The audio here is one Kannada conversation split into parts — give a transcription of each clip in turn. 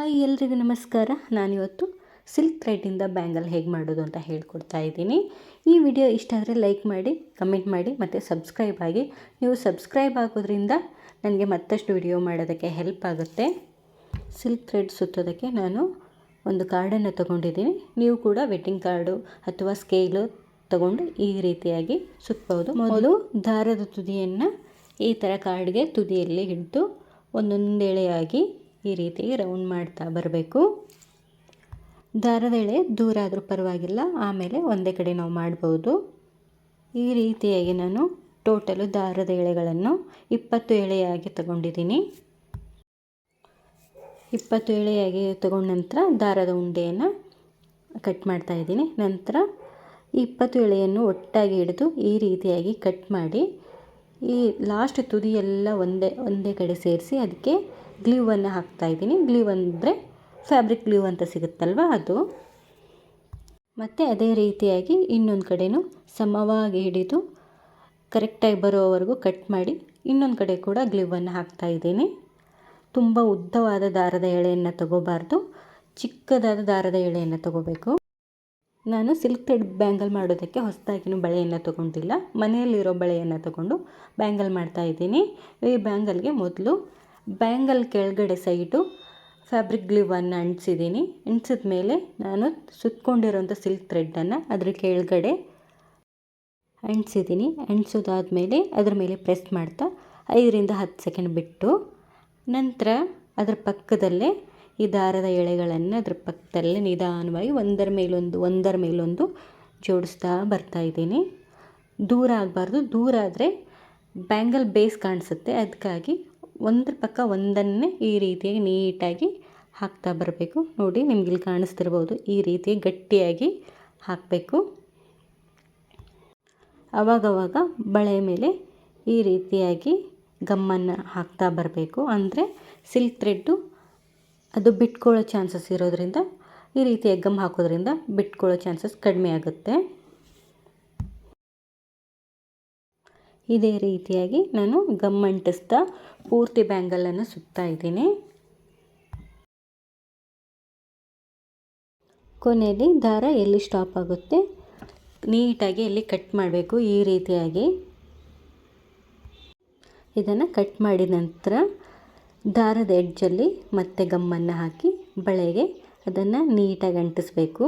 ಹಾಯ್ ಎಲ್ರಿಗೂ ನಮಸ್ಕಾರ. ನಾನಿವತ್ತು ಸಿಲ್ಕ್ ಥ್ರೆಡ್ಡಿಂದ ಬ್ಯಾಂಗಲ್ ಹೇಗೆ ಮಾಡೋದು ಅಂತ ಹೇಳ್ಕೊಡ್ತಾ ಇದ್ದೀನಿ. ಈ ವಿಡಿಯೋ ಇಷ್ಟ ಆದರೆ ಲೈಕ್ ಮಾಡಿ, ಕಮೆಂಟ್ ಮಾಡಿ ಮತ್ತು ಸಬ್ಸ್ಕ್ರೈಬ್ ಆಗಿ. ನೀವು ಸಬ್ಸ್ಕ್ರೈಬ್ ಆಗೋದ್ರಿಂದ ನನಗೆ ಮತ್ತಷ್ಟು ವಿಡಿಯೋ ಮಾಡೋದಕ್ಕೆ ಹೆಲ್ಪ್ ಆಗುತ್ತೆ. ಸಿಲ್ಕ್ ಥ್ರೆಡ್ ಸುತ್ತೋದಕ್ಕೆ ನಾನು ಒಂದು ಕಾರ್ಡನ್ನು ತೊಗೊಂಡಿದ್ದೀನಿ. ನೀವು ಕೂಡ ವೆಡ್ಡಿಂಗ್ ಕಾರ್ಡು ಅಥವಾ ಸ್ಕೇಲು ತಗೊಂಡು ಈ ರೀತಿಯಾಗಿ ಸುತ್ತಬಹುದು ಮೊದಲು ದಾರದ ತುದಿಯನ್ನು ಈ ಥರ ಕಾರ್ಡ್ಗೆ ತುದಿಯಲ್ಲಿ ಹಿಡಿದು ಒಂದೊಂದು ಎಳೆಯಾಗಿ ಈ ರೀತಿ ರೌಂಡ್ ಮಾಡ್ತಾ ಬರಬೇಕು. ದಾರದ ಎಳೆ ದೂರ ಆದರೂ ಪರವಾಗಿಲ್ಲ, ಆಮೇಲೆ ಒಂದೇ ಕಡೆ ನಾವು ಮಾಡ್ಬೋದು. ಈ ರೀತಿಯಾಗಿ ನಾನು ಟೋಟಲು ದಾರದ ಎಳೆಗಳನ್ನು ಇಪ್ಪತ್ತು ಎಳೆಯಾಗಿ ತಗೊಂಡಿದ್ದೀನಿ. ಇಪ್ಪತ್ತು ಎಳೆಯಾಗಿ ತಗೊಂಡ ನಂತರ ದಾರದ ಉಂಡೆಯನ್ನು ಕಟ್ ಮಾಡ್ತಾ ಇದ್ದೀನಿ. ನಂತರ ಇಪ್ಪತ್ತು ಎಳೆಯನ್ನು ಒಟ್ಟಾಗಿ ಹಿಡಿದು ಈ ರೀತಿಯಾಗಿ ಕಟ್ ಮಾಡಿ, ಈ ಲಾಸ್ಟ್ ತುದಿಯೆಲ್ಲ ಒಂದೇ ಒಂದೇ ಕಡೆ ಸೇರಿಸಿ, ಅದಕ್ಕೆ ಗ್ಲೀವನ್ನು ಹಾಕ್ತಾಯಿದ್ದೀನಿ ಗ್ಲೀವ್ ಅಂದರೆ ಫ್ಯಾಬ್ರಿಕ್ ಗ್ಲೀವ್ ಅಂತ ಸಿಗುತ್ತಲ್ವ ಅದು. ಮತ್ತು ಅದೇ ರೀತಿಯಾಗಿ ಇನ್ನೊಂದು ಕಡೆಯೂ ಸಮವಾಗಿ ಹಿಡಿದು ಕರೆಕ್ಟಾಗಿ ಬರೋವರೆಗೂ ಕಟ್ ಮಾಡಿ ಇನ್ನೊಂದು ಕಡೆ ಕೂಡ ಗ್ಲೀವನ್ನು ಹಾಕ್ತಾ ಇದ್ದೀನಿ. ತುಂಬ ಉದ್ದವಾದ ದಾರದ ಎಳೆಯನ್ನು ತಗೋಬಾರ್ದು. ಚಿಕ್ಕದಾದ ದಾರದ ಎಳೆಯನ್ನು ತಗೋಬೇಕು. ನಾನು ಸಿಲ್ಕ್ ಥ್ರೆಡ್ ಬ್ಯಾಂಗಲ್ ಮಾಡೋದಕ್ಕೆ ಹೊಸದಾಗಿನ ಬಳೆಯನ್ನು ತೊಗೊಂಡಿಲ್ಲ. ಮನೆಯಲ್ಲಿರೋ ಬಳೆಯನ್ನು ತಗೊಂಡು ಬ್ಯಾಂಗಲ್ ಮಾಡ್ತಾ ಇದ್ದೀನಿ. ಈ ಬ್ಯಾಂಗಲ್ಗೆ ಮೊದಲು ಬ್ಯಾಂಗಲ್ ಕೆಳಗಡೆ ಸೈಡು ಫ್ಯಾಬ್ರಿಕ್ ಗ್ಲೀವನ್ನು ಅಂಟಿಸಿದ್ದೀನಿ. ಅಂಟಿಸಿದ ಮೇಲೆ ನಾನು ಸುತ್ತಕೊಂಡಿರೋಂಥ ಸಿಲ್ಕ್ ಥ್ರೆಡ್ಡನ್ನು ಅದ್ರ ಕೆಳಗಡೆ ಅಂಟಿಸಿದ್ದೀನಿ. ಅಂಟಿಸೋದಾದಮೇಲೆ ಅದ್ರ ಮೇಲೆ ಪ್ರೆಸ್ ಮಾಡ್ತಾ ಐದರಿಂದ ಹತ್ತು ಸೆಕೆಂಡ್ ಬಿಟ್ಟು ನಂತರ ಅದರ ಪಕ್ಕದಲ್ಲೇ ಈ ದಾರದ ಎಳೆಗಳನ್ನು ಅದ್ರ ಪಕ್ಕದಲ್ಲೇ ನಿಧಾನವಾಗಿ ಒಂದರ ಮೇಲೊಂದು ಒಂದರ ಮೇಲೊಂದು ಜೋಡಿಸ್ತಾ ಬರ್ತಾಯಿದ್ದೀನಿ ದೂರ ಆಗಬಾರ್ದು. ದೂರ ಆದರೆ ಬ್ಯಾಂಗಲ್ ಬೇಸ್ ಕಾಣಿಸುತ್ತೆ. ಅದಕ್ಕಾಗಿ ಒಂದ್ರ ಪಕ್ಕ ಒಂದನ್ನೇ ಈ ರೀತಿಯಾಗಿ ನೀಟಾಗಿ ಹಾಕ್ತಾ ಬರಬೇಕು. ನೋಡಿ ನಿಮ್ಗೆ ಇಲ್ಲಿ ಕಾಣಿಸ್ತಿರ್ಬೋದು. ಈ ರೀತಿ ಗಟ್ಟಿಯಾಗಿ ಹಾಕಬೇಕು. ಅವಾಗವಾಗ ಬಳೆ ಮೇಲೆ ಈ ರೀತಿಯಾಗಿ ಗಮ್ಮನ್ನು ಹಾಕ್ತಾ ಬರಬೇಕು. ಅಂದರೆ ಸಿಲ್ಕ್ ಥ್ರೆಡ್ಡು ಅದು ಬಿಟ್ಕೊಳ್ಳೋ ಚಾನ್ಸಸ್ ಇರೋದ್ರಿಂದ, ಈ ರೀತಿಯಾಗಿ ಗಮ್ ಹಾಕೋದ್ರಿಂದ ಬಿಟ್ಕೊಳ್ಳೋ ಚಾನ್ಸಸ್ ಕಡಿಮೆ ಆಗುತ್ತೆ. ಇದೇ ರೀತಿಯಾಗಿ ನಾನು ಗಮ್ ಅಂಟಿಸ್ತಾ ಪೂರ್ತಿ ಬ್ಯಾಂಗಲನ್ನು ಸುತ್ತಾ ಇದ್ದೀನಿ. ಕೊನೆಯಲ್ಲಿ ದಾರ ಎಲ್ಲಿ ಸ್ಟಾಪ್ ಆಗುತ್ತೆ? ನೀಟಾಗಿ ಎಲ್ಲಿ ಕಟ್ ಮಾಡಬೇಕು ಈ ರೀತಿಯಾಗಿ? ಇದನ್ನು ಕಟ್ ಮಾಡಿದ ನಂತರ ದಾರದ ಎಡ್ಜಲ್ಲಿ ಮತ್ತೆ ಗಮ್ಮನ್ನು ಹಾಕಿ ಬಳೆಗೆ ಅದನ್ನು ನೀಟಾಗಿ ಅಂಟಿಸ್ಬೇಕು.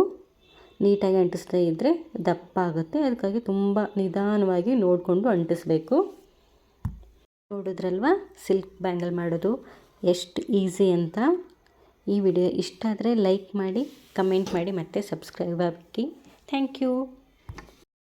ನೀಟಾಗಿ ಅಂಟಿಸ್ತಾ ಇದ್ದರೆ ದಪ್ಪ ಆಗುತ್ತೆ. ಅದಕ್ಕಾಗಿ ತುಂಬ ನಿಧಾನವಾಗಿ ನೋಡಿಕೊಂಡು ಅಂಟಿಸ್ಬೇಕು. ನೋಡಿದ್ರಲ್ವ? ಸಿಲ್ಕ್ ಬ್ಯಾಂಗಲ್ ಮಾಡೋದು ಎಷ್ಟು ಈಸಿ ಅಂತ. ಈ ವಿಡಿಯೋ ಇಷ್ಟ ಆದರೆ ಲೈಕ್ ಮಾಡಿ, ಕಮೆಂಟ್ ಮಾಡಿ ಮತ್ತೆ ಸಬ್ಸ್ಕ್ರೈಬ್ ಆಗಿ ಥ್ಯಾಂಕ್ ಯು.